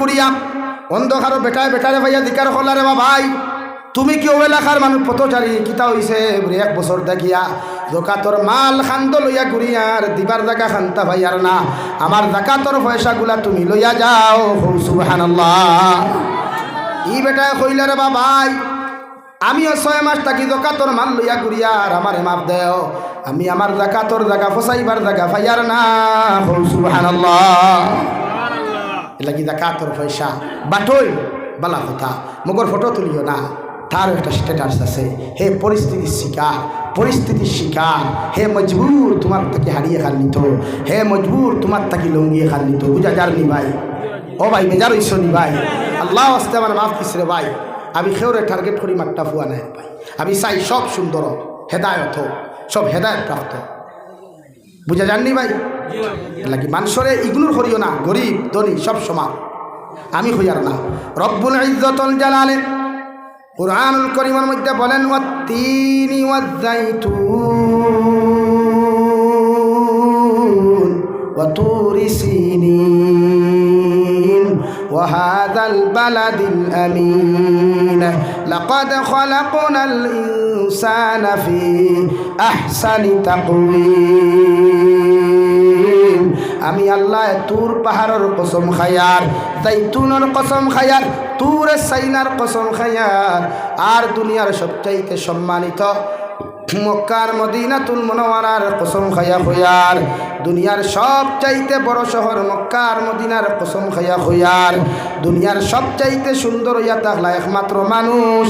করিয়া অন্ধকারও বেটায় বেটারে ভাইয়া দিকার হলারে বা ভাই তুমি কি এলাকার মানুষ পথচারী কিতা হইছে এক বছর দেখিয়া জকাতর মাল খান্দ লইয়া ঘুরিয়ার দিবার জায়গা খান্তা ভাইয়ার না। আমার জাকাতর পয়সাগুলা তুমি লইয়া যাও সুবহানাল্লাহ। ই বেটায় কইলারে বা ভাই আমিও ছয় মাস থাকি জকাতর মাল লইয়া ঘুরিয়ার আমারে মাপ দেও। আমি আমার জাকাতর জায়গা ফসাইবার জায়গা ভাইয়ার না, হৌ সুবহানাল্লাহ লাগি জাকাতর পয়সা। বাটই, বালা কথা। মগর ফটো তুলিও না। তার একটা স্ট্যাটাস আছে। হে পরিস্থিতির শিকার পরিস্থিতির শিকার। হে মজবুর, তোমার তাকে হারিয়ে খান নিত হে মজবুর, তোমার তাকে লঙ্গিয়ে খান নিত বুঝা যার নি ভাই? ও ভাই, বেজার হইস নি ভাই? আল্লাহ আসতে আমার মাফ রে ভাই? আমি খেউরে টার্গেট করি মাঠটা ফুয়া নাই। ভাই, আমি চাই সব সুন্দর হেদায়ত সব হেদায়ত প্রাপ্ত বুঝা যাননি ভাই? নাকি কি মানুষরে ইগনোর করিও না, গরিব, ধনী, সব সমান। আমি হইয়ার না। রব্বুল ইজ্জতল জালালে। কোরআনুল করিমের মধ্যে বলেন ও তিনি ও তুরি সিনী وهذا البلد الأمين لقد خلقنا الإنسان في أحسن تقويم আমি আল্লাহ তুর পাহাড়ের কসম খায়ার জাইতুনের কসম খায়ার তুর সাইনার কসম খায়ার আর দুনিয়ার সবচাইতে সম্মানিত মক্কার মদিনাতুল মনোয়ারার কসম খাইয়া হইয়ার দুনিয়ার সব চাইতে বড় শহর মক্কার মদিনার কসম খাইয়া হইয়ার দুনিয়ার সব চাইতে সুন্দর হইয়া থাকলা একমাত্র মানুষ।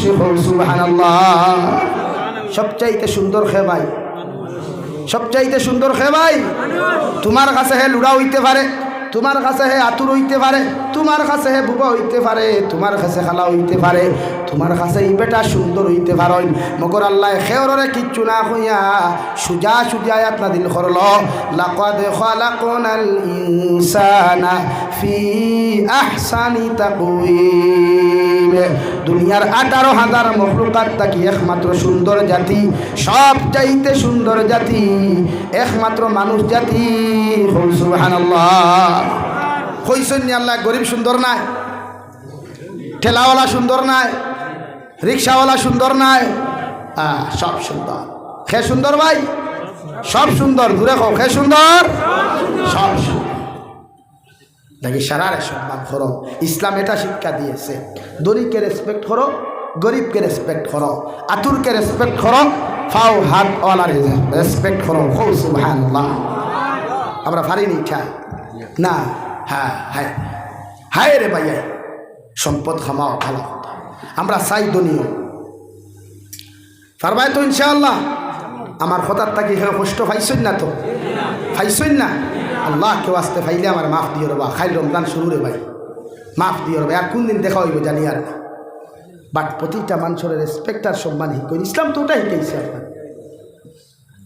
সব চাইতে সুন্দর খে ভাই। সবচাইতে সুন্দর খে ভাই। তোমার কাছে হে লুড়া হইতে পারে, তোমার কাছে হে আতুর হইতে পারে। তোমার কাছে হে বুবা হইতে পারে, তোমার কাছে খালা হইতে পারে, তোমার কাছে ই বেটা সুন্দর হইতে পারেন মগর আল্লাহ খেয়রে কিচ্ছু না হইয়া সুজা সুজা আয়াত না দিল করল ফি দুনিয়ার আঠারো হাজার মখলুকাত থাকি একমাত্র সুন্দর জাতি, সব চাইতে সুন্দর জাতি, একমাত্র মানুষ জাতি। সুবহানাল্লাহ। কইসন আল্লাহ, গরিব সুন্দর নাই, ঠেলাওয়ালা সুন্দর নাই, রিক্সাওয়ালা সুন্দর নাই। হ্যাঁ সব সুন্দর। খে সুন্দর ভাই? সব সুন্দর, দূরে খো খে সুন্দর? সব সুন্দর। দেখি সারারে সম্মান করো। ইসলাম এটা শিক্ষা দিয়েছে। দরিকে রেসপেক্ট করো, গরিবকে রেসপেক্ট করো, আতুরকে রেসপেক্ট করো, ফাও হাত ওয়ালার রেসপেক্ট করো। হো সুবহানাল্লাহ। আমরা পারিনি ইচ্ছা না। হ্যাঁ হ্যাঁ হায় রে ভাইয়া, সম্পদ খামাও, ভালো আমরা চাই দনীয়। পারবাই তো ইনশাআল্লাহ, আমার থাকি হ্যাঁ কষ্ট পাইছই না তো? পাইছই না? আল্লাহ, কেউ আসতে পাইলে আমার মাফ দিয়ে রবা খাই রমজান শুরু রে ভাই। মাফ দিয়ে রবা আর কোন দিন দেখা হইব, জানি আর না। বাট প্রতিটা মানুষের রেসপেক্ট আর সম্মান শিখুন ইসলাম তো ওটাই শিখাইছে আপনার।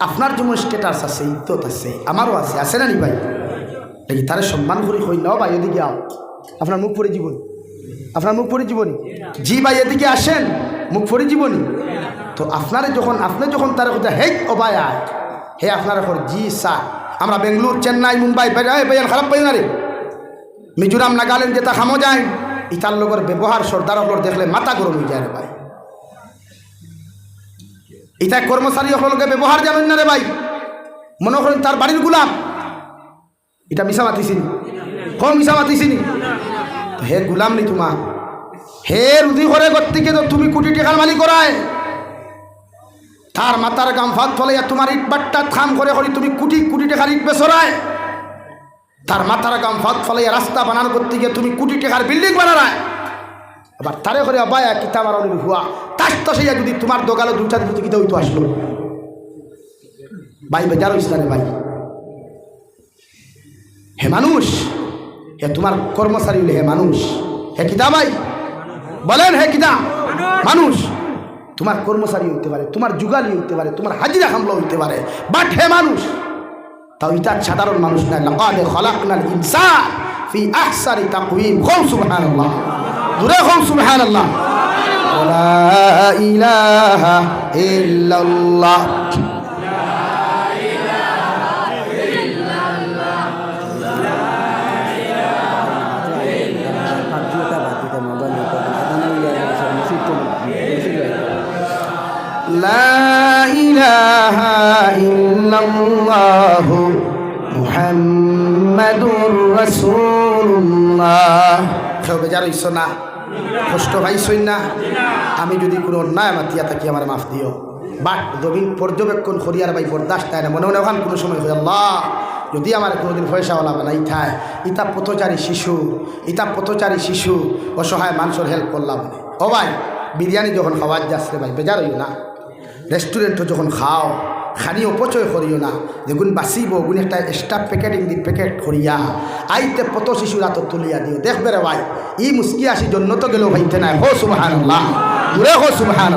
আপনার যেমন স্টেটাস আছে, ইজ্জত আছে, আমারও আছে। আছে না নি ভাই? দেখি তারে সম্মান করি হই নাও ভাই, এদিকে আও। আপনার মুখ পড়ে জীবন। আপনার মুখ পড়ে জীবনী? জি ভাই, এদিকে আসেন। মুখ পড়ে জীবনী? তো আপনারে যখন, আপনি যখন তার কথা হে ও ভাই হে আপনার এখন জি, স্যার। আমরা বেঙ্গলোর, চেন্নাই, মুম্বাই ভাইয়ান খারাপ পাই না রে। মিজোরাম, নাগাল্যান্ড যেটা খামো যায়, ইতার লোকের ব্যবহার সর্দার হলোর দেখলে মাথা গরম হয়ে যায় রে ভাই। ইটা কর্মচারী সকলকে ব্যবহার জানেন না রে ভাই। মনে করেন তার বাড়ির গুলাম। এটা মিশা মাতিছিনি। কম মিশা মাতিছিনি? হে গুলাম নি তোমা। হে রুদি করে গত্তিকে তো তুমি কোটি টাকার মালিক করায় তার মাথার গাম ফাঁক ফলাইয়া তোমার ইট বাট্টা খাম করে করি তুমি কোটি কোটি টাকার ইট বেসরায় তার মাথার গাম ফাঁক ফলাইয়া রাস্তা বানানো করতে গিয়ে তুমি কোটি টাকার বিল্ডিং বানারায় আবার তারে করে বায়া কিতাব আর অনেক হুয়া তো সেই যদি তোমার দোকানে দুটা দিতে কিতা হইতো আসলো। ভাই বেজার হইস না ভাই হে মানুষ, হে তোমার কর্মচারী হলে হে মানুষ। হে কিতা ভাই? বলেন হে কিতা? মানুষ। তোমার কর্মচারী হইতে পারে, তোমার যুগালি হইতে পারে, তোমার হাজিরা হামলা হইতে পারে। বাট হে মানুষ, তাও ইটার সাধারণ মানুষ না লাকাদে খলাকনাল ইনসান ফি আহসানি তাকওয়িম। কও সুবহানাল্লাহ। দূরে কও সুবহানাল্লাহ। লা ইলাহা ইল্লাল্লাহ। ইল্লাল্লাহু মুহাম্মাদুর রাসূলুল্লাহ। কেউ বেজার হইছ না, কষ্ট পাইছই না। আমি যদি কোনো অন্যায় মাতিয়া তিয়া থাকি, আমার মাফ দিও। বাট জমিন পর্যবেক্ষণ করিয়ার ভাই বরদাস্ত তাই না। মনে মনে ওখান কোনো সময় হয়ে, আল্লাহ, যদি আমার কোনোদিন পয়সা পয়সাওয়ালা বানাই ইথায় ইতা পথচারী শিশু, ইতা পথচারী শিশু, অসহায় মানুষের হেল্প করলাম ও ভাই, বিরিয়ানি যখন খাওয়ার যাচ্ছে ভাই, বেজার হইও না। রেস্টুরেন্টও যখন খাও খানি অপচয় করিও না। যেগুন বাঁচিব গুণ একটা এক্সট্রা প্যাকেটিং দি প্যাকেট করিয়া, আইতে পত শিশুরা তো তুলিয়া দিও। দেখবে রে ভাই, ই মুস্কি আসি জন্য তো গেলেও ভাইতে নাই। হো সুবাহান দূরে হো সুবাহান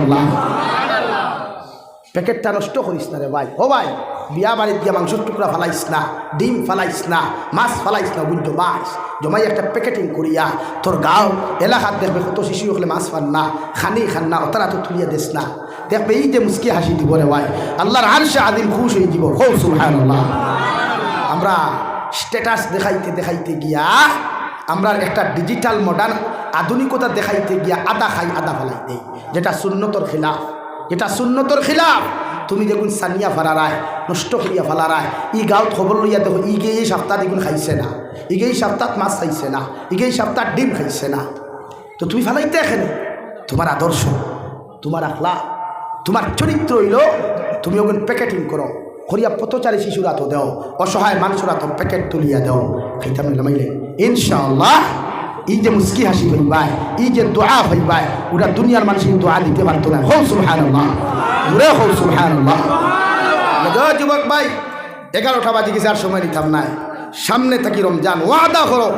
প্যাকেটটা নষ্ট করিস না রে ভাই। ও ভাই, বিয়া বাড়ির দিয়া মাংসের টুকরা ফালাইস না, ডিম ফালাইস না, মাছ ফালাইস না, বুঝতো মাছ। জমাই একটা প্যাকেটিং করিয়া, তোর গাঁও, এলাকাত দেখবে কত শিশু হলে মাছ ফান না, খানি খান না অতারা তো তুলিয়া দিস না। দেখবে এই যে মুসকি হাসি দিব রে ভাই। আল্লাহর আর সে আদিম খুশ হয়ে দিব। হো সুহান আমরা স্ট্যাটাস দেখাইতে দেখাইতে গিয়া, আমরা একটা ডিজিটাল মডার্ন আধুনিকতা দেখাইতে গিয়া আদা খাই, আদা ফেলাই দেই। যেটা শূন্যতর খিলাফ। যেটা শূন্যতর খিলাফ। তুমি দেখুন সানিয়া ফালারায় নষ্ট করিয়া ফালারায় ই গাঁত খবর লইয়া দেখো ইগে এই সপ্তাহ দেখুন খাইছে না। ইগে এই সপ্তাহ মাছ খাইছে না। ইগে এই সপ্তাহ ডিম খাইছে না। তো তুমি ফালাইতে এখানে। তোমার আদর্শ, তোমার আখলা তোমার চরিত্র হইল, তুমি ওখানে প্যাকেটিং করো। করিয়া পথচারী শিশুরা তো দেও, অসহায় মানুষরা তো প্যাকেট তুলিয়া দেও। খাইতাম মাইলে। ইনশাআল্লাহ, এই যে মুস্কি হাসি হইবাই এই যে দোয়া হইবাই ওটা দুনিয়ার মানুষ দোয়া দিতে পারতো না। হৌ সুলহান ঘুরে হৌ সুলহান যুবক ভাই, এগারোটা বাজে গেছে, আর সময় নিতাম নাই। সামনে থাকি রমজান, ওয়াদা করো।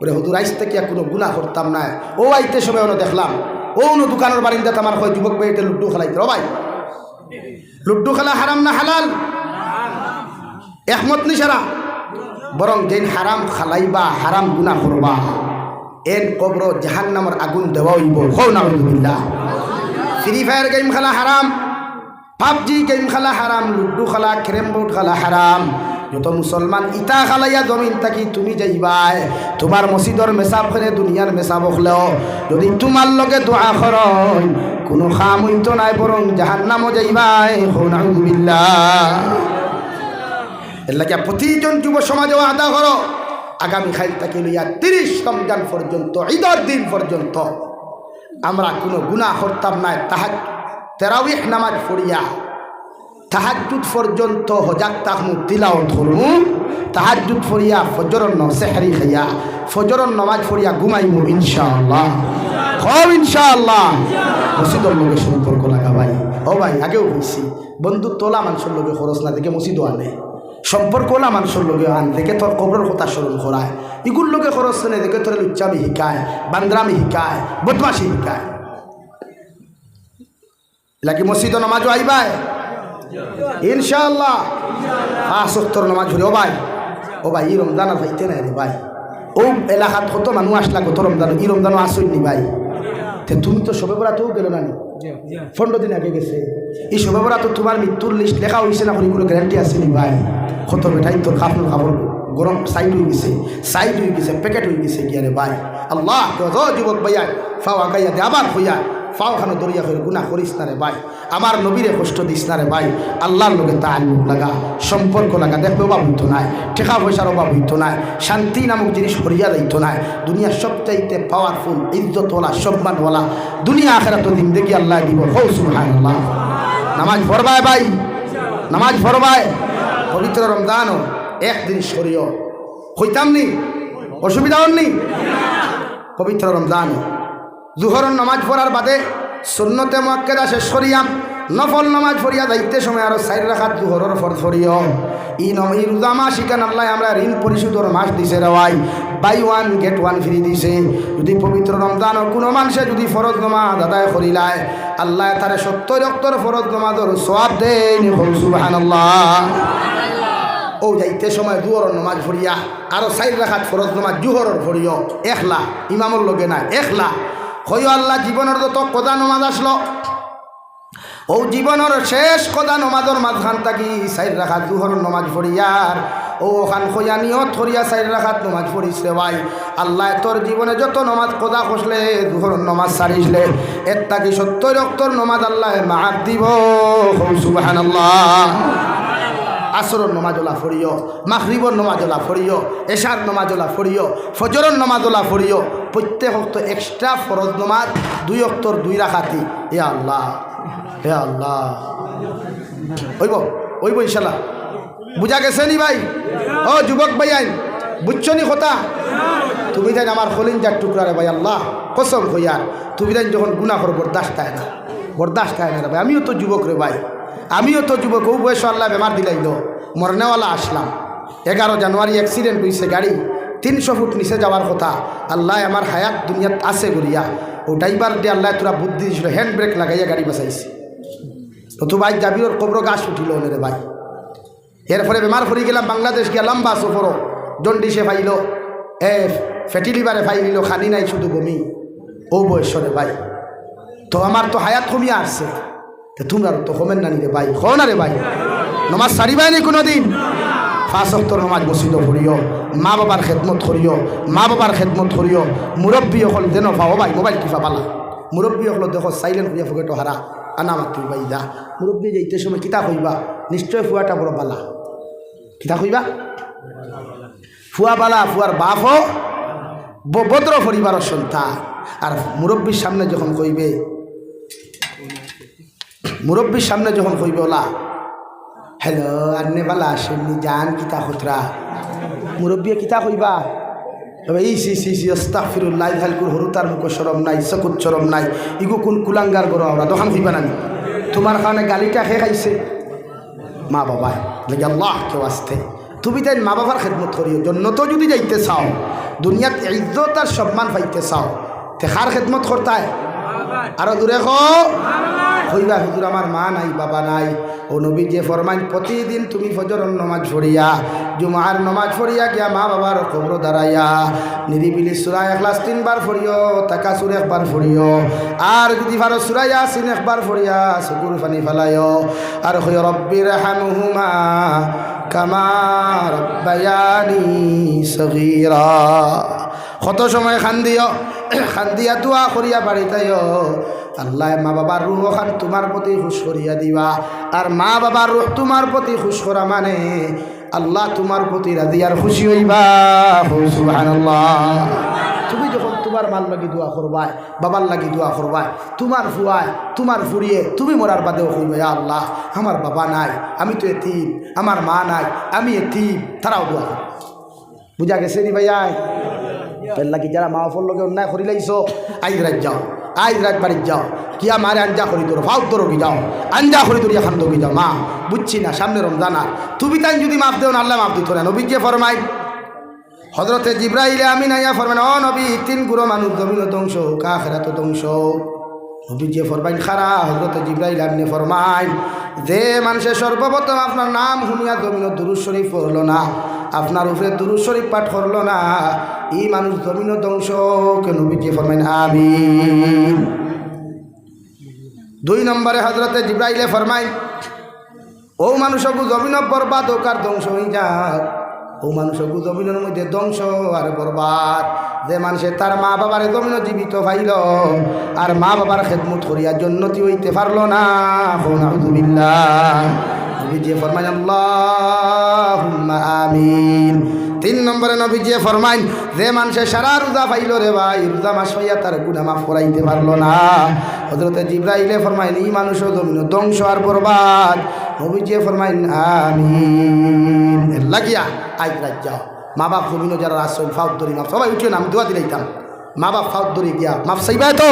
ওরে হুদুর আইস থেকে কোনো গুণা করতাম না। ও আইতে সময় ono দেখলাম ও অন্য দোকানের বারিন্দাতে আমার হয় যুবক এটা লুড্ডু খেলাইতে। ও ভাই, লুড্ডু খেলা হারাম না হালাল? একমত নিশারা বরং যেন হারাম খালাইবা, হারাম গুণা করবা। এন কবর জাহান নামর আগুন দেওয়া হৌ নাউজুবিল্লাহ। ফ্রি ফায়ার গেম খেলা হারাম, পাবজি গেম খেলা হারাম, লুড্ডু খেলা, ক্যারেম বোর্ড খেলা হারাম। যত মুসলমান ইটা খালাইয়া জমিন থাকি তুমি যাইবাই। তোমার মসজিদর মেসাব করে দুনিয়ার মেসাব হলেও যদি তোমার লগে দোয়া কর কোনো খাম হইতো নাই বরং জাহান নামও যাইবাই। হৌ নাউজুবিল্লাহ এর লাগে প্রতিজন যুব সমাজেও আদা করো আগামী খাইল থেকে লইয়া তিরিশ রমজান পর্যন্ত ঈদর দিন পর্যন্ত আমরা কোনো গুণা করতাম না তাহাজ তেরাউিহ নামাজ পড়িয়া তাহাজুদ পর্যন্ত হজাক তাহমু তিলাও ধরমু তাহাজুদ ফরিয়া ফজরন সেহারি খাইয়া ফজরন নমাজ ফরিয়া ঘুমাইমু ইনশাআল্লাহ। হব ইনশাআল্লাহ। মসজিদর লোকে সম্পর্ক লাগা ভাই। ও ভাই, আগেও হয়েছি বন্ধু তোলা মানুষের লোকে খরচ না দেখে মসজিদও আনে। সম্পর্ক ওলা মানুষের লগে আন, দেখে তোর কবরের কথা স্মরণ করায়। ইগুর লোকে খরচ নেই দেখে তোর লুচ্চামি শিকায় বান্দ্রামি শিকায় বদমাসি শিকায় লাগি মসজিদ নামাজও আইবায় ইনশাআল্লাহ। পাঁচ অক্তর নামাজ ধরে ও ভাই। ও ভাই, ই রমজান আর নাই রে ভাই। ও এলাকাত কত মানুষ আসলা কত রমজান ই রমজানও আসুন নি ভাই। তে তুমি তো সবে বরা তো গেল না নি? পনেরো দিন আগে গেছে। এই সবে বরা তো তোমার মৃত্যুর লিস্ট লেখা হয়েছে না, কোনো গ্যারান্টি আছে নি ভাই? কত বেটাই তোর কাপড় কাপড় গরম সাইড হয়ে গেছে সাইড হয়ে গেছে প্যাকেট হয়ে গেছে গিয়া রে ভাই। আল্লাহ যুবক ভাইয়া ফাও আগাইয়া দে, আবার হইয়া ফাও খানো দরিয়া করে গুণা করিস না রে ভাই। আমার নবীরে কষ্ট দিস না রে ভাই। আল্লাহর লোকে তাল্লুক লাগা, সম্পর্ক লাগা দেখবে অভাব হইতো নাই ঠেকা পয়সার অভাব হইতো নাই, শান্তি নামক জিনিস হরিয়া যাইতো নাই। দুনিয়ার সবচাইতে পাওয়ারফুল ইজ্জতওয়ালা, সম্মানওয়ালা, দুনিয়া আখেরা তো দিন দেখি আল্লাহ দিব। হৌ সুবহানাল্লাহ। নামাজ পড়বায় ভাই। নামাজ পড়বায়। পবিত্র রমজানও একদিন সরিয় হইতাম নি? অসুবিধা হননি? পবিত্র রমজান জুহরন নামাজ পড়ার বাদে সুন্নতে মক্কেদা শেষ করিয়াম নফল নামাজ পড়িয়া দায়িত্বে সময় আরও সাইড রাখাত জুহরের ফর ফরিয় ই নম ই রোজা মাস শিকান আল্লাহ আমরা ঋণ পরিশোধের মাস দিছে রেওয়াই buy one, get one free দিছে। যদি পবিত্র রমজান কোনো মানুষে যদি ফরজ নমাজ আদায় করিলায় আল্লাহ তারে সত্তর অক্তর ফরজ নমাজের সব দেন। সুবাহান ও যাইতে সময় দুয়র নমাজ ভরিয়া আরও সাইড রাখাত ফরজ নমাজ জুহরর ভরিয় একলা, ইমামর লগে না একলা। হইও আল্লাহ, জীবনের যত কদা নমাজ আসলো, ও জীবনের শেষ কদা নমাজর মাঝখান থাকি সাইড রাখা জুহর নমাজ ভরিয়ার ও ওখান খইয়া নিয়ত করিয়া চাই রাখাত নমাজ পড়িস রে ভাই। আল্লাহ তোর জীবনে যত নমাজ কদা খসলে দুহর নমাজ সারিসলে এর তাকি সত্তর অক্তর নমাজ আল্লাহ মাহাত দিব। সুবাহান আল্লাহ আসরর নমাজলা ফরিও মাখরিবর নমাজলা ফরিও এশার নমাজলা ফরিও ফজরর নমাজলা ফরিও প্রত্যেক অক্ত এক্সট্রা ফরজ নমাজ দুই অক্তর দুই রাখাতি এ আল্লাহ হে আল্লাহ। ওইব ওইব ইনশাল্লাহ। বুঝা গেছে নি ভাই? ও যুবক ভাই আইন, বুঝছ নি কথা? তুমি জান আমার যার টুকরা রে ভাই, আল্লাহ, কসম হইয়ার তুমি জান যখন গুণা করো বরদাস্ত না বরদাস্ত না রে ভাই, আমিও তো যুবক রে ভাই। আমিও তো যুবক, ও বয়স আল্লাহ বেমার দিলাইল। মরনেওয়ালা আসলাম। এগারো জানুয়ারি অ্যাক্সিডেন্ট হয়েছে গাড়ি। তিনশো ফুট নিচে যাওয়ার কথা। আল্লাহ আমার হায়াত দুনিয়াত আছে গড়িয়া ও ড্রাইভার দিয়ে আল্লাহ তোরা বুদ্ধি দিয়েছিল হ্যান্ড ব্রেক লাগাইয়া গাড়ি বাঁচাইছে। তো ভাই যাবি ওর কবর গাছ উঠিল রে ভাই। এরপরে বেমার পড়ে গেলাম, বাংলাদেশ গিয়া লম্বা সফর। জন্ডিসে ফাইল এ ফেটি লিভারে ফাইলিল খানি নাই শুধু বমি। ও বয়সরে ভাই। তো আমার তো হায়াত কমিয়া আসছে। তোমরা তো কমেন না রে ভাই হ না রে ভাই। নমাজ সারিবাই নি কোনো দিন পাঁচ অক্তর নমাজ মসজিদ করিও মা বাবার খেদমত করিও, মা বাবার খেদমত করিও মুরব্বী হল যেন পাও ভাই, মোবাইল কিফা পালা। মুরব্বী হল দেখো সাইলেন্ট হইয়া ফুকেটো হারা আনা মাতি ভাই দা। মুরব্বী যাইতে সময় কিতা কইবা, নিশ্চয় ফুয়াটা বড় বালা কিতা কইবা? ফুয়া বালা ফুয়ার বাপ ভদ্র পরিবারের সন্তান। আর মুরব্বীর সামনে যখন কইবে মুরব্বীর সামনে যখন কইবে ওলা হ্যালো আন্নে বালা আসেননি যান কিতা খতরা? মুরব্বী কিতা কইবা? তবে এই সি সি সি অস্তাক ফিরুল্লাহ হালকুর হরু তার মুখ সরম নাই চকুত সরম নাই, ইগু কোন কুলাঙ্গার গরো আমরা, দোকান হইবা নানি? তোমার কারণে গালিটা খেয়ে খাইছে? মা বাবা লাগে আল্লাহ কেউ আসতে। তুমি তাই মা বাবার খেদমত করিও, জন্য তো যদি যাইতে চাও, দুনিয়াত ইজ্জত আর সম্মান পাইতে চাও, তে কার খেদমত করতায়? আরও দূরে খো হইবা হুজুর, আমার মা নাই, বাবা নাই। ও নবী যে ফরমাইন, প্রতিদিন তুমি ফজর নমাজ পড়িয়া, জুমার নমাজ পড়িয়া গিয়া মা বাবার কবর দাঁড়াইয়া, নিরিবিলি সুরা এখলাস তিনবার ফড়িও টাকা সুর একবার ফড়িও আর যদি ভারো সুরাইয়া সিন একবার ফড়িয়া চকুর পানি ফেলাইও, আর হই রব্বির হামহুমা কামা রব্বায়ানি সগীরা। কত সময় খান্দিও, খান্দিয়া দোয়া করিয়া বাড়িতেও আল্লাহ মা বাবার রুহ খান তোমার প্রতি খুশ করিয়া দিবা। আর মা বাবার রুহ তোমার প্রতি খুশ করা মানে আল্লাহ তোমার প্রতি রাজি আর খুশি হইবা। তুমি যখন তোমার মাল লাগি দোয়া করবাই বাবার লাগি দোয়া করবাই তোমার ফুয়ায় তোমার ফুরিয়ে তুমি মরার বাদেও "ইয়া আল্লাহ আমার বাবা নাই আমি তো এতিম আমার মা নাই আমি এতিম তারাও দোয়া করবে বুঝা গেছে নি ভাইয়া? এর লাগি যারা মা বাপর লগে অন্যায় করি লাইছো আইজ রাত আইজ রাত বাড়ির যাও। কিয়া মারে আঞ্জা করি তোর ফাউ তোর যাও। আঞ্জা করি তোর, এখন দবি যাও। মা, বুঝছি না, সামনে রমজান আর। তুমি তাই যদি মাপ দেও না আল্লাহ মাপ দিত না। নবী যে ফরমাই। হজরতে জিব্রাইলে আমি নাইয়া ফরমেন অ নবী, তিন গুরো মানুষ জমিন ধ্বংস কাখেরা তো ধ্বংস। নবী যে ফরমাইন, খারা। হজরতে জিব্রাইল আপনি ফরমাইন, যে মানুষের সর্বপ্রথম আপনার নাম শুনিয়া জমিন দুরুজ শরীফ পড়ল না। আপনার উপরে দুরুজ শরীফ পাঠ করল না। এই মানুষ জমিন ধ্বংস কেন নবী যে ফরমাইন, আমিন। দুই নম্বরে হজরতে জিব্রাইলে ফরমাইন, ও মানুষকু জমিন বরবাদ হোক আর ধ্বংস হয়ে যাক। ও মানুষকু জমিনের মধ্যে ধ্বংস আর বরবাদ। যে মানুষে তার মা বাবার জমিন জীবিত পাইল, আর মা বাবার খেদমত করিয়া জন্নতি হইতে পারল না। নবীজি ফরমাইন, আল্লাহুম্মা আমিন। তিন নম্বরে নবীজি ফরমাইন, যে মানুষে সারা রোজা পাইল রে ভাই, রোজা মাস পাইয়া তার গুণা মাফ করাইতে পারল না। হজরতে জিব্রাইলে ফরমাইন, এই মানুষও জমিন ধ্বংস আর বরবাদ। নবীজি ফরমাইন, আমিন। লাগিয়া আজ রাজ যাও মা বাপ জমিনও যারা আসছেন ফাউদ দরি মাপ সবাই উঠিও না, আমি দোয়া দিলাইতাম মা বাপ ফাউদ দরি গিয়া মাপ চাইবা তো।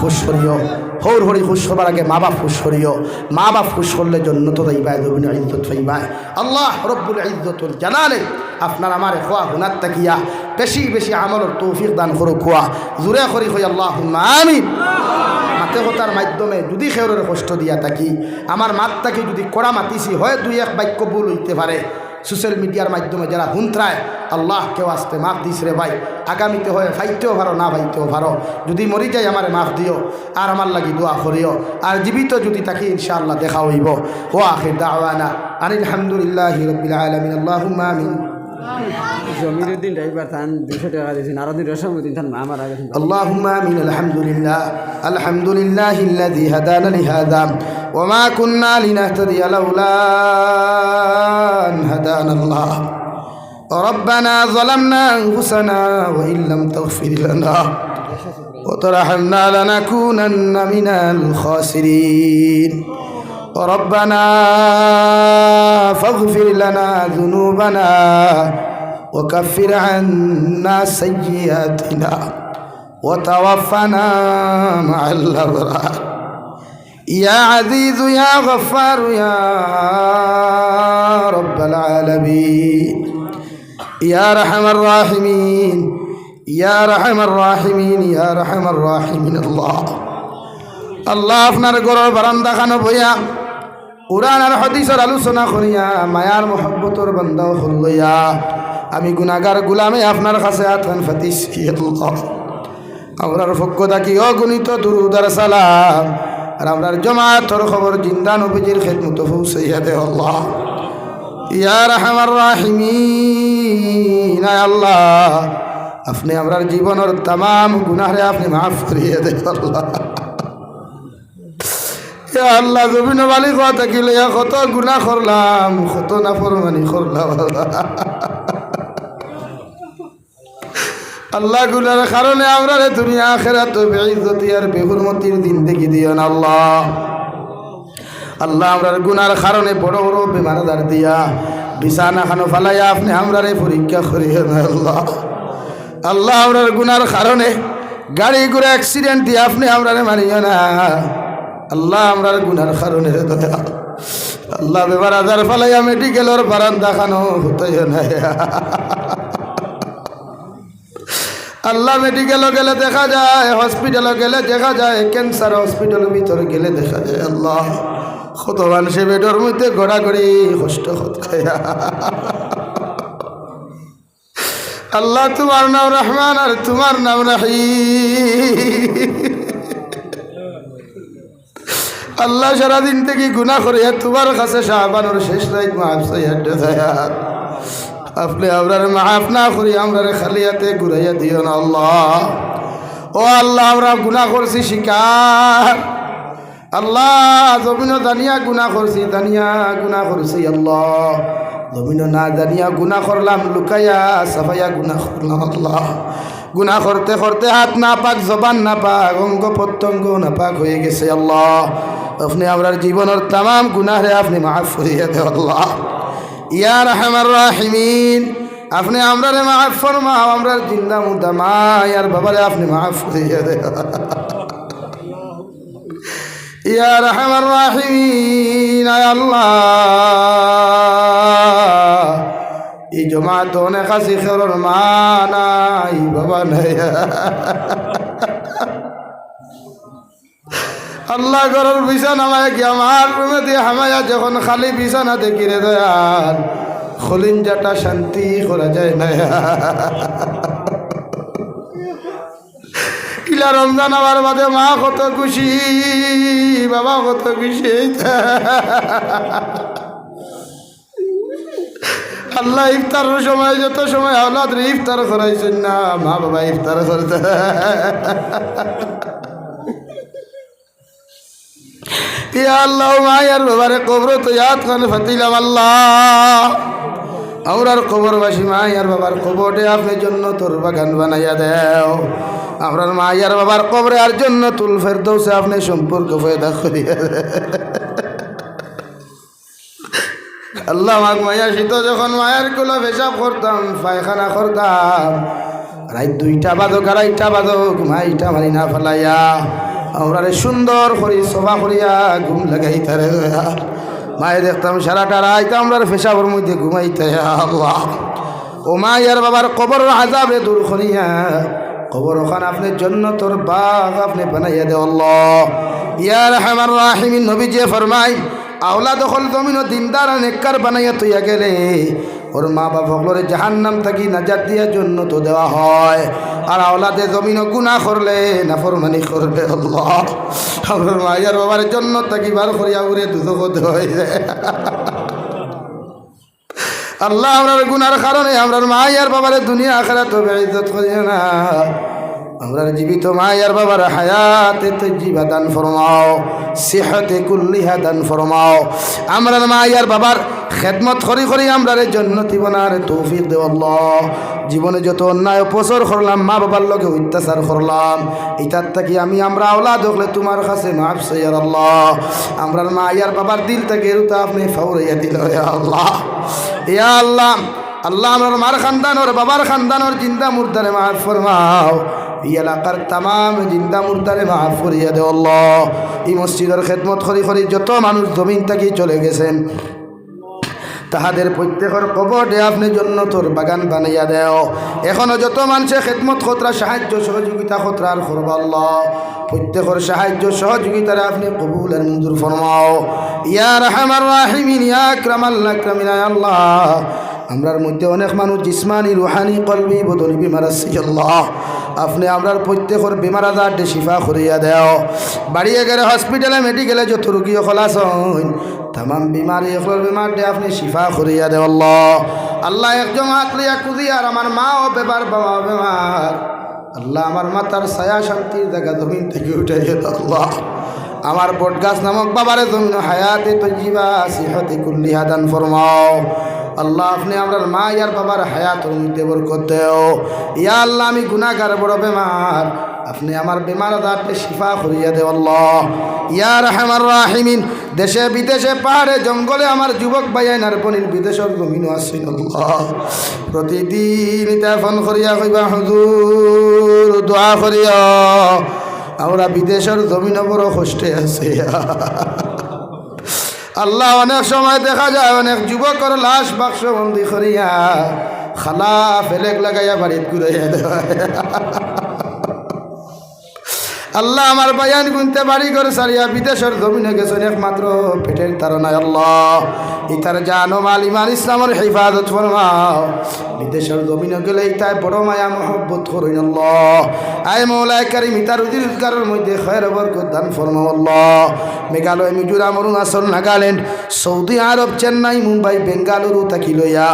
খুশ করিও হৌর হরি খুশ হবার আগে মা বাপ খুশ করিও মা বাপ খুশ করলে জন্য তো দাইবায় জমিন ইজ্জত হইবায় আল্লাহ রব্বুল ইজ্জতুল জানালে আপনার আমার খোয়া গুনার তাকিয়া, বেশি বেশি আমলের তৌফিক দান করো খোয়া। জুড়ে করি হই আল্লাহ আমিন। মাতে কথার মাধ্যমে যদি খেউরের কষ্ট দিয়া থাকি, আমার মাত তাকে যদি কড়া মাতিছি, হয় দুই এক বাক্য ভুল হইতে পারে। সোশ্যাল মিডিয়ার মাধ্যমে যারা হুন্ত্রায় আল্লাহ কেউ আসতে মাফ দিস রে ভাই। আগামীতে হয়ে ফাইতেও ভারো না ভাইতেও ভারো যদি মরি যাই আমার মাফ দিও, আর আমার লাগি দোয়া করিও। আর জীবিত যদি তাকে ইনশাআল্লাহ দেখা হইব। ও আখির দাওয়ানা আনিল হামদুলিল্লাহ রবিল আলমিন। আল্লাহ জমির দিন ড্রাইভার থান দুশো টাকা দিয়েছেন আরও দিন রসম দিন থান আমার আগে اللهم آمين الحمد لله الحمد لله الذي هدانا لهذا وما كنا لنهتدي لولا أن هدانا الله ربنا ظلمنا أنفسنا وإن لم تغفر لنا وترحمنا لنكونن من الخاسرين ربنا فاغفر لنا ذنوبنا وكفر عنا سيئاتنا وتوفنا مع الأبرار يا عزيز يا غفار يا رب العالمين يا رحم الراحمين يا رحم الراحمين يا رحم الراحمين الله আল্লাহ আপনার গরর বারান্দা খানো বইয়া উড়ান আর হদিসর আলোচনা করিয়া মায়ার মহব্বতর বান্দাও হল্লইয়া আমি গুনাগার গুলামে আপনার কাছে আতন ফাতিস আমরার পক্ষ থাকি অগণিত দুরুদার সালাম, আর আমরার জমাতর খবর জিন্দা নবীজির খেদমত পৌঁছাইয়া দে আল্লাহ। ইয়া রহমার রাহিমিন, আয় আল্লাহ। আপনি আমরার জীবনের তাম গুনাহরে আপনি মাফ করিয়ে দে আল্লাহ। আল্লাহ, জমিন বালি কথা থাকিলে কত গুণা করলাম, কত নাফরমানি করলাম। আল্লাহ গুনার কারণে আমরা রে দুনিয়া আখেরা তো বেইজ্জতি আর বেহুরমতির দিন দেখি দিও না, আল্লাহ। আল্লাহ আমরার গুনার কারণে বড় বড় বেমার আজার দিয়া, বিছানা খানো ফালাইয়া আপনি আমরারে পরীক্ষা করিয়ে না, আল্লাহ। আল্লাহ আমরার গুনার কারণে গাড়ি ঘুরে অ্যাক্সিডেন্ট দিয়ে আপনি আমরারে মারিও না। আল্লাহ আমরার গুনার কারণে দয়া আল্লাহ বেমার আজার ফালাইয়া মেডিকেলের বারান্দা খানো হতে না। আল্লাহ মেডিকেলও গেলে দেখা যায়, হসপিটালও গেলে দেখা যায়, ক্যান্সার হসপিটালের ভিতরে গেলে দেখা যায়। আল্লাহ কত মানুষে বেডর মধ্যে ঘোরাঘুরি, কষ্ট হতে আল্লাহ তোমার নাম রহমান আর তোমার নাম রাহি আল্লাহ সারাদিন থেকে গুণা করে তোমার কাছে শাহবানোর শেষ রাইত মাহাব আপনি আমরার মাফ না করি, আমরার খালিয়াতে ঘুরাইয়া দিও না আল্লাহ। ও আল্লাহ, আমরা গুণা করছি শিকার। আল্লাহ জমিন দানিয়া গুণা করছি, দানিয়া গুণা করছি আল্লাহ। জমিন না দানিয়া গুণা করলাম, লুকাইয়া, সাফাইয়া গুণা করলাম আল্লাহ। গুণা করতে করতে হাত না পাক জবান না পাক অঙ্গ প্রত্যঙ্গ না পাক হয়ে গেছে আল্লাহ। আপনি আমরার জীবনের তাম গুণারে আপনি মাফ করিয়া দেও আল্লাহ। ইয়া রহমার রাহিমিন, আপনি আমরা রে মাফ ফরমাও আমরা জিন্দা মুদা মা ইয়ার বাবারে আপনি মাফ করিয়া দে ইয়া রহমার রাহিমিন আল্লাহ। এই জমাত অনেক মা নাই, বাবা নাই। আল্লাহ ঘরের বিছানা আমায় কি আমার রুমে দিয়ে হামায়া যখন খালি বিছানা দেখি রে দয়াল, খলিঞ্জাটা শান্তি করা যায় না কিলা রমজান আবার বাদে মা কত খুশি, বাবা কত খুশি। আল্লাহ ইফতারের সময় যত সময় আল্লাহ ইফতার করাইছেন না, মা বাবা ইফতার করতে আল্লাহ বাবারে কবর তো আল্লাহ। বাবার কবরে আপনি জন্য তোর দেও। মায়ার বাবার কবরে আর জন্য তুল ফের দৌসে আপনি সম্পর্ক ফয়দা করিয়া আল্লাহ মাক মায়া শীত যখন মায়ের কুলো পেশাব করতাম, পায়খানা করতাম। রাত দুইটা বাদক আড়াইটা বাদক মাইটা মারি না ফেলাইয়া আমরা সুন্দর করি সভা করিয়া ঘুম লাগাইতে মায়ে দেখতাম সারাটা রাইতে আমরা পেশাবর মধ্যে ঘুমাইতে আল্লাহ। ও মায়ের বাবার কবর আজাবে দূর করিয়া কবর ওখান আপনি জন্য তোর বাঘ আপনি বানাইয়া দে আল্লাহ। ইয়ার রহমান রাহিমিন নবী যে ফরমাই আওলা দখল জমিন দিনদার নেককার বানাইয়া তৈয়া গেলে। ওর মা বাপ সকলের জাহান্নাম থাকি নাজাত দিয়ার জন্য তো দেওয়া হয়। আর আওলাদে জমিন গুণা করলে, নাফরমানি আল্লাহ। আমার মাইয়ার বাবার জন্য থাকি বার করিয়া উড়ে দুধ হয়ে যায়। আল্লাহ আমরার গুনার কারণে আমরার মায়ার বাবারে দুনিয়া আখেরা তো বেড়িত করিও না। আমরার জীবিত মায়ার বাবার হায়াতে জীবা দান ফরমাও, সেহতে কুল্লিহা দান ফরমাও। আমরার মায়ার বাবার খেদমত করি করি আমরার জন্য জীবনার তৌফিক আল্লাহ। জীবনে যত অন্যায় অপসর করলাম, মা বাবার লগে অত্যাচার করলাম ইটার থাকি আমি আমরা আওলাদ হলে তোমার কাছে মাফ সৈয়ার আল্লাহ। আমরার মায়ার বাবার দিল থেকে এরুতা আপনি ফাউরাইয়া দিল আল্লাহ। ইয়া আল্লাহ আল্লাহ আমার মার খানদান, ওর বাবার খানদান, ওর জিন্দা মুর্দারে মাফ ফরমাও। এই এলাকার তামাম জিন্দা মুর্দারে মাফ ফরিয়া দে এই মসজিদের খেদমত করি করি যত মানুষ জমিন থাকি চলে গেছেন, তাহাদের প্রত্যেকের কবরে আপনি জন্য তোর বাগান বানাইয়া দেও। এখনও যত মানুষের খেদমত খতরা, সাহায্য সহযোগিতা খতরার করব আল্লাহ। প্রত্যেকের সাহায্য সহযোগিতারে আপনি কবুল আর মঞ্জুর ফরমাও। ইয়া রহমার রাহিমিন, ইয়া আল্লাহ। আমরার মধ্যে অনেক মানুষ জিসমানি, রুহানি, কলবি বদলি বিমার আল্লাহ। আপনি আমরার প্রত্যেকের বেমার আজার শিফা করিয়া দেও। বাড়িয়ে গেলে হসপিটালে, মেডিকেলে যত রুগী খোলাস তামাম বিমারি এগুলোর বিমার দিয়ে আপনি শিফা করিয়া দেও, আল্লাহ। আল্লাহ একজন হাত লইয়া কুদি আর আমার মা ও বেবার বাবা বেমার। আল্লাহ আমার মাতার ছায়া শান্তির জায়গা জমিন থেকে উঠে গেল আল্লাহ। আমার বটগাছ নামক বাবারে জমিন হায়াতে তজিবা সিহতে কুল্লিহা দান ফরমাও। আল্লাহ, আপনি আমার মা ইয়ার বাবার হায়াতর মধ্যে বরকত দেও। ইয়া আল্লাহ, আমি গুনাহগার বড় বেমার। আপনি আমার বেমার আদারকে শিফা করিয়া দেও আল্লাহ। ইয়া রহমান রাহিমিন, দেশে বিদেশে পাহাড়ে জঙ্গলে আমার যুবক ভাইয়াই নারপনির বিদেশের জমিনও আসছেন আল্লাহ। প্রতিদিন ফোন করিয়া কইবা, হুজুর, দোয়া করিয়া আমরা বিদেশের জমিন বড় কষ্টে আছে। আল্লাহ অনেক সময় দেখা যায় অনেক যুবকর লাশ বাক্স বন্দি করিয়া খালা ফেলেক লাগাইয়া বাড়িত ঘুরাইয়া দেওয়া আল্লাহ আমার বায়ান গুনতে বাড়ি করে সারিয়া বিদেশের জমিনে গেছেন একমাত্র পেটের তারনায় আল্লাহ। ইতার জানো মাল ইমান ইসলামের হেফাজত ফরমাও। বিদেশের জমিনে গেলে ইতাই বড় মায়া, মহব্বত করইন আল্লাহ। আয় মৌলায় কারিম ইতার উদ্গারের মধ্যে খয়ের বরকত ফরমাও আল্লাহ। মেঘালয়, মিজোরাম, অরুণাচল, নাগাল্যান্ড, সৌদি আরব, চেন্নাই, মুম্বাই, বেঙ্গালুরু তাকি লইয়া,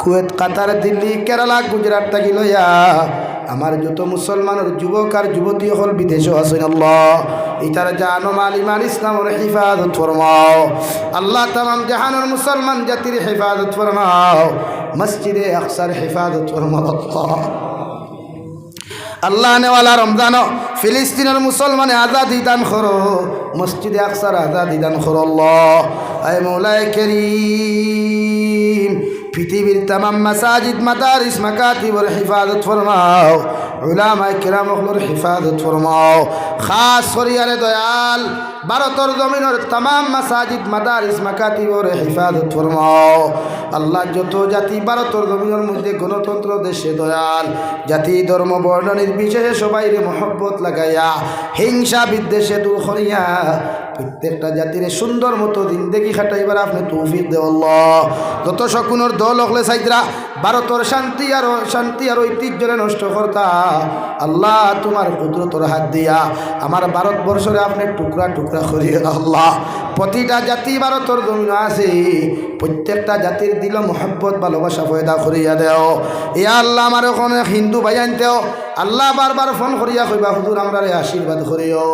কুয়েত, কাতার, দিল্লি, কেরালা, গুজরাট তাকি লইয়া আমার যত মুসলমানের যুবক আর যুবতী হল বিদেশে আছেন আল্লাহ। ইতার জানো মাল ইমান ইসলামের হেফাজত ফরমাও। আল্লাহ তামাম জাহানের মুসলমান জাতির হেফাজত ফরমাও। মসজিদে আকসার হেফাজত ফরমাও আল্লাহ। নেওয়ালা রমজান ফিলিস্তিনের মুসলমানে আজাদি দান করো। মসজিদে আকসার আজাদি দান করো আল্লাহ। আয় মৌলায় করিম। পৃথিবীর তামাম মাসাজিদ, মাদারিস মাকাতিবর হিফাজত ফরমাও। উলামা কিরাম হিফাজত ফরমাও। খাস করিয়ারে দয়াল, ভারতর জমিনের তামাম মাসাজিদ, মাদারিস মাকাতিবর হিফাজত ফরমাও। আল্লাহ যত জাতি ভারতর জমিনের মধ্যে গণতন্ত্র দেশে দয়াল, জাতি, ধর্ম, বর্ণ নির্বিশেষে সবাইরে মহব্বত লাগাইয়া, হিংসা বিদ্বেষে দূর করিয়া প্রত্যেকটা জাতির সুন্দর মতো জিন্দেগি খাটাইবার আপনি তৌফিক দেওয়াল্লাহ যত শকুনের দল হলে সাইদরা, ভারতর শান্তি আর শান্তি আর ঐতিহ্যরে নষ্ট করতা। আল্লাহ, তোমার কুদরতর হাত দিয়া আমার ভারতবর্ষরে আপনি টুকরা টুকরা করিয়ে আল্লাহ। প্রতিটা জাতি ভারতর জমিন আছে। প্রত্যেকটা জাতির দিল, মোহব্বত, ভালোবাসা পয়দা করিয়া দেও। এ আল্লাহ, আমার ওখানে হিন্দু ভাই আনতেও আল্লাহ বারবার ফোন করিয়া কইবা, হুজুর, আমরা আশীর্বাদ করিও।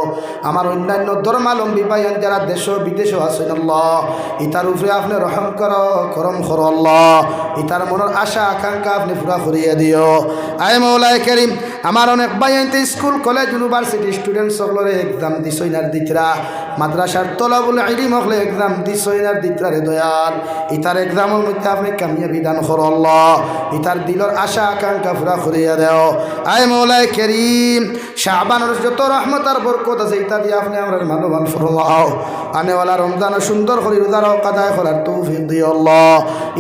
আমার অন্যান্য ধর্মালম্বী পাইয়ান যারা দেশ বিদেশও আছেন, আল্লাহ, ইতার উপরে আপনি রহম কর, করম কর, আল্লাহ। ইতার মনের আশা, আকাঙ্ক্ষা আপনি পুরা করিয়া দিও। আয় মৌলায় করিম, আমার অনেক ভাইয়ানতে স্কুল, কলেজ, ইউনিভার্সিটি স্টুডেন্ট সকলের এক্সাম দিছইনার দিতরা। মাদ্রাসার তলাবুল ইলিম হলে এক্সাম দিছইনার দিতরারে দয়াল। ইতার এক্সামের মধ্যে আপনি কামিয়াবি দান করো আল্লাহ। ইতার দিলর আশা, আকাঙ্ক্ষা পুরা করিয়া দেও। আয় মৌলায় করিম শাহবানোর যত রহমত আর বরকত আছে, ইতা দিয়ে আপনি আমরা মানবান ফরমাও। আনেওয়ালা রমজান সুন্দর করে রোজার কাদায় করার তৌফিক দিও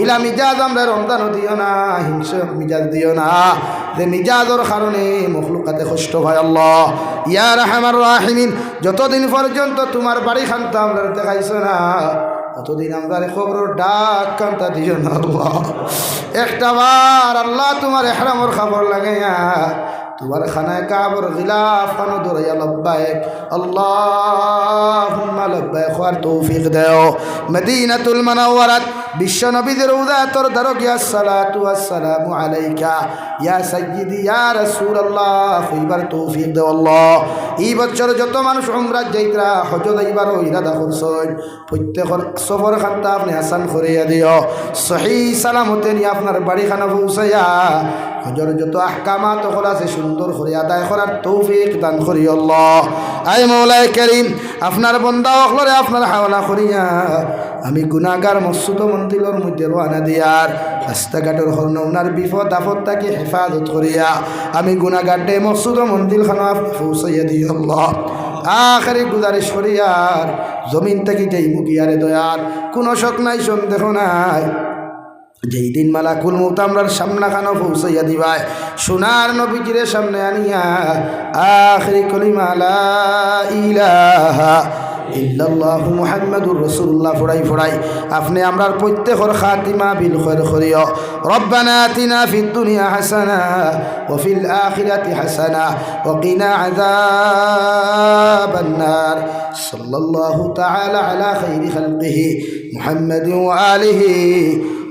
ইলা মিজাজ আমরা রমজানও দিও না, হিংস মিজাজ দিও না। যে মিজাজর কারণে মখলুকাতে কষ্ট হয় আল্লাহ। ইয়া রাহমার রাহিমিন, যতদিন পর্যন্ত তোমার বাড়ি খান্ত আমরা দেখাইছো না অতদিন আমরা খবর ডাক কান্তা দিও না আল্লাহ। একটা বার আল্লাহ তোমার এহরামর খবর লাগাইয়া তোমার খানায় কাবর গিলাফ খানো দৌড়াইয়া লব্বায়েক আল্লাহ লব্বায়েক হওয়ার তৌফিক দেও। মদিনাতুল মানাওয়ারাত বিশ্ব নবীদের উদাতর সালাতু আসসালামু আলাইকা, ইয়া সাইয়্যিদি, ইয়া রাসূলুল্লাহ। কইবার তৌফিক দেও আল্লাহ। এই বছর যত মানুষ উমরাত যাইতরা হজ যাইবার ইরাদা করছেন প্রত্যেকর সফর খান্তা আপনি হাসান করিয়া দিও। সহি সালামতে নিয়ে আপনার বাড়ি খানা পৌঁছাইয়া হজর যত আহকামাত হল আছে সুন্দর করে আদায় করার তৌফিক দান করি আল্লাহ। আই মৌলাই করিম, আপনার বন্দা অখলরে আপনার হাওলা করিয়া আমি গুণাগার মসুদ মন্দিরের মধ্যে রোয়ানা দিয়ার রাস্তাঘাটের হর্ণ ওনার বিপদ আপদ তাকে হেফাজত করিয়া আমি গুণাগারটে মসুদ মন্দির পৌঁছাইয়া দিই আল্লাহ। আখারি গুজারিশ করিয়ার জমিন থেকে যেই মুগিয়ারে দয়ার কোনো শখ নাই, সন্দেহ নাই। যেই দিন মালাকুল মৌত আমরার সামনা খানো পৌঁছাইয়া দিবায় সোনার নবীজিরে সামনে আনিয়া। আখরি কলিমা লা ইলাহা ইল্লাল্লাহু মুহাম্মাদুর রাসূলুল্লাহ ফড়াই ফড়াই আপনি আমরার প্রত্যেকর খাতিমা বিল খৈর করিও রব্বানা আতিনা ফিদ দুনিয়া হাসানা ওয়া ফিল আখিরাতি হাসানা ওয়া কিনা আযাবান নার সাল্লাল্লাহু তাআলা আলা খাইরি খালকিহি মুহাম্মাদিন ওয়া আলিহি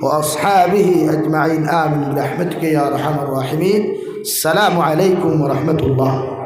وأصحابه أجمعين آمين برحمتك يا أرحم الراحمين السلام عليكم ورحمة الله